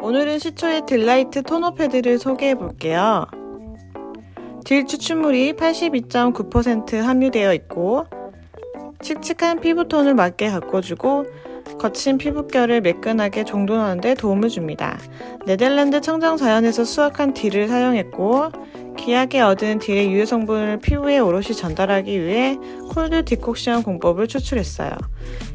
오늘은 시초의 딜라이트 토너 패드를 소개해 볼게요. 딜 추출물이 82.9% 함유되어 있고 칙칙한 피부톤을 맞게 가꿔주고 거친 피부결을 매끈하게 정돈하는 데 도움을 줍니다. 네덜란드 청정 자연에서 수확한 딜을 사용했고 귀하게 얻은 딜의 유해 성분을 피부에 오롯이 전달하기 위해 콜드 디콕션 공법을 추출했어요.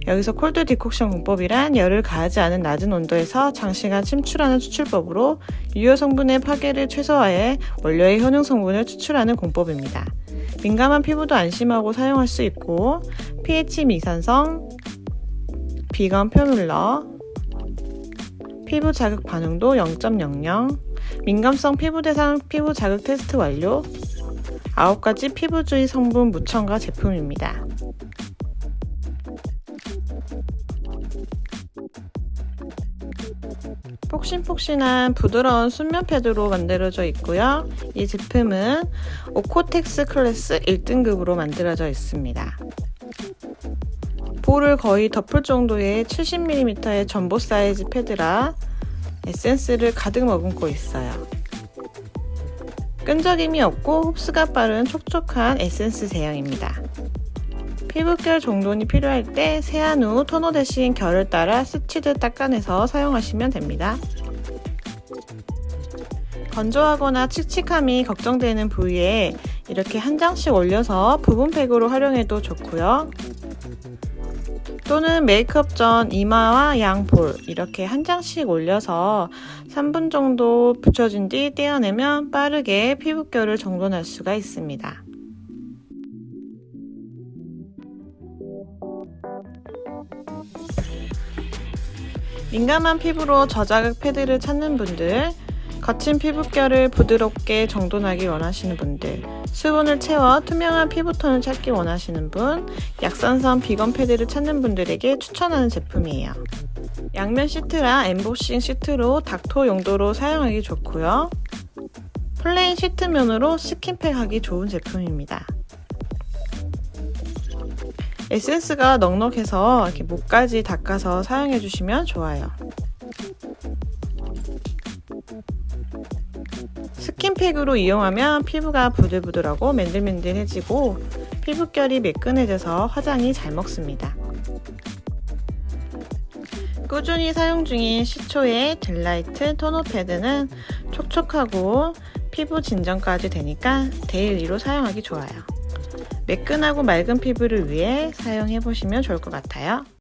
여기서 콜드 디콕션 공법이란 열을 가하지 않은 낮은 온도에서 장시간 침출하는 추출법으로 유효 성분의 파괴를 최소화해 원료의 효능 성분을 추출하는 공법입니다. 민감한 피부도 안심하고 사용할 수 있고 pH 미산성, 비건 표뮬러, 피부 자극 반응도 0.00, 민감성 피부 대상 피부 자극 테스트 완료, 9가지 피부주의 성분 무첨가 제품입니다. 폭신폭신한 부드러운 순면 패드로 만들어져 있고요. 이 제품은 오코텍스 클래스 1등급으로 만들어져 있습니다. 볼을 거의 덮을 정도의 70mm의 전보 사이즈 패드라 에센스를 가득 머금고 있어요. 끈적임이 없고 흡수가 빠른 촉촉한 에센스 제형입니다. 피부결 정돈이 필요할 때 세안 후 토너 대신 결을 따라 스치듯 닦아내서 사용하시면 됩니다. 건조하거나 칙칙함이 걱정되는 부위에 이렇게 한 장씩 올려서 부분팩으로 활용해도 좋고요. 또는 메이크업 전 이마와 양볼 이렇게 한 장씩 올려서 3분 정도 붙여준 뒤 떼어내면 빠르게 피부결을 정돈할 수가 있습니다. 민감한 피부로 저자극 패드를 찾는 분들, 거친 피부결을 부드럽게 정돈하기 원하시는 분들, 수분을 채워 투명한 피부톤을 찾기 원하시는 분, 약산성 비건 패드를 찾는 분들에게 추천하는 제품이에요. 양면 시트라 엠보싱 시트로 닥토 용도로 사용하기 좋고요. 플레인 시트면으로 스킨팩 하기 좋은 제품입니다. 에센스가 넉넉해서 이렇게 목까지 닦아서 사용해 주시면 좋아요. 스킨팩으로 이용하면 피부가 부들부들하고 맨들맨들해지고 피부결이 매끈해져서 화장이 잘 먹습니다. 꾸준히 사용 중인 시초의 딜라이트 토너 패드는 촉촉하고 피부 진정까지 되니까 데일리로 사용하기 좋아요. 매끈하고 맑은 피부를 위해 사용해 보시면 좋을 것 같아요.